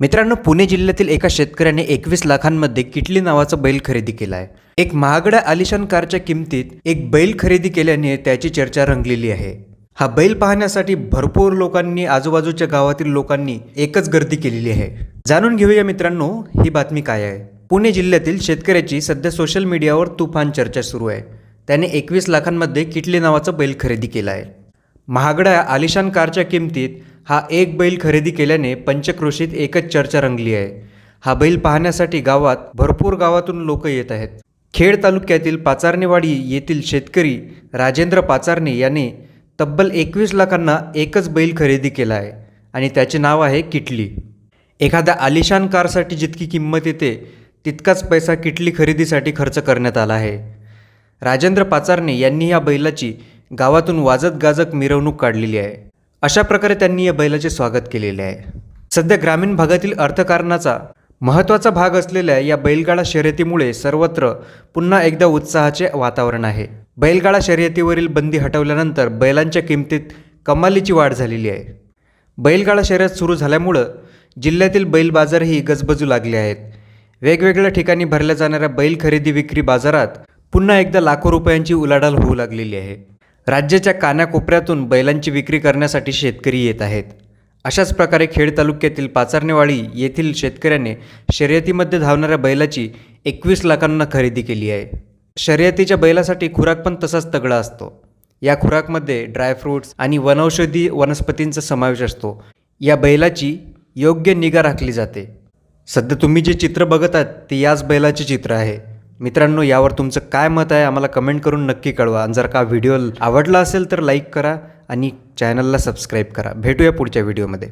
मित्रांनो पुणे जिल्ह्यातील एका शेतकऱ्याने एकवीस लाखांमध्ये किटली नावाचा बैल खरेदी केला आहे एक महागड्या आलिशान कारच्या किमतीत एक बैल खरेदी केल्याने त्याची चर्चा रंगलेली आहे. हा बैल पाहण्यासाठी भरपूर लोकांनी आजूबाजूच्या गावातील लोकांनी एकच गर्दी केलेली आहे. जाणून घेऊया मित्रांनो ही बातमी काय आहे. पुणे जिल्ह्यातील शेतकऱ्याची सध्या सोशल मीडियावर तुफान चर्चा सुरू आहे. त्याने एकवीस लाखांमध्ये किटली नावाचा बैल खरेदी केला आहे महागड्या आलिशान कारच्या किमतीत हा एक बैल खरेदी केल्याने पंचक्रोशीत एकच चर्चा रंगली आहे. हा बैल पाहण्यासाठी गावात भरपूर गावातून लोक येत आहेत. खेड तालुक्यातील पाचारणेवाडी येथील शेतकरी राजेंद्र पाचारणे याने तब्बल एकवीस लाखांना एकच बैल खरेदी केला आहे आणि त्याचे नाव आहे किटली. एखाद्या आलिशान कारसाठी जितकी किंमत येते तितकाच पैसा किटली खरेदीसाठी खर्च करण्यात आला आहे. राजेंद्र पाचारणे यांनी या बैलाची गावातून वाजत गाजत मिरवणूक काढलेली आहे. अशा प्रकारे त्यांनी या बैलाचे स्वागत केलेले आहे. सध्या ग्रामीण भागातील अर्थकारणाचा महत्त्वाचा भाग असलेल्या या बैलगाडा शर्यतीमुळे सर्वत्र पुन्हा एकदा उत्साहाचे वातावरण आहे. बैलगाडा शर्यतीवरील बंदी हटवल्यानंतर बैलांच्या किमतीत कमालीची वाढ झालेली आहे. बैलगाडा शर्यत सुरू झाल्यामुळं जिल्ह्यातील बैल बाजारही गजबजू लागले आहेत. वेगवेगळ्या ठिकाणी भरल्या जाणाऱ्या बैल खरेदी विक्री बाजारात पुन्हा एकदा लाखो रुपयांची उलाढाल होऊ लागलेली आहे. राज्याच्या कानाकोपऱ्यातून बैलांची विक्री करण्यासाठी शेतकरी येत आहेत. अशाच प्रकारे खेड तालुक्यातील पाचारणेवाडी येथील शेतकऱ्याने शर्यतीमध्ये धावणाऱ्या बैलाची एकवीस लाखांना खरेदी केली आहे. शर्यतीच्या बैलासाठी खुराक पण तसाच तगडा असतो. या खुराकमध्ये ड्रायफ्रूट्स आणि वनौषधी वनस्पतींचा समावेश असतो. या बैलाची योग्य निगा राखली जाते. सध्या तुम्ही जे चित्र बघत आहात ते याच बैलाचे चित्र आहे. मित्रांनो यावर तुमचं काय मत आहे आम्हाला कमेंट करून नक्की कळवा. आणि जर का व्हिडिओ आवडला असेल तर लाईक करा आणि चॅनलला सबस्क्राईब करा. भेटूया पुढच्या व्हिडिओमध्ये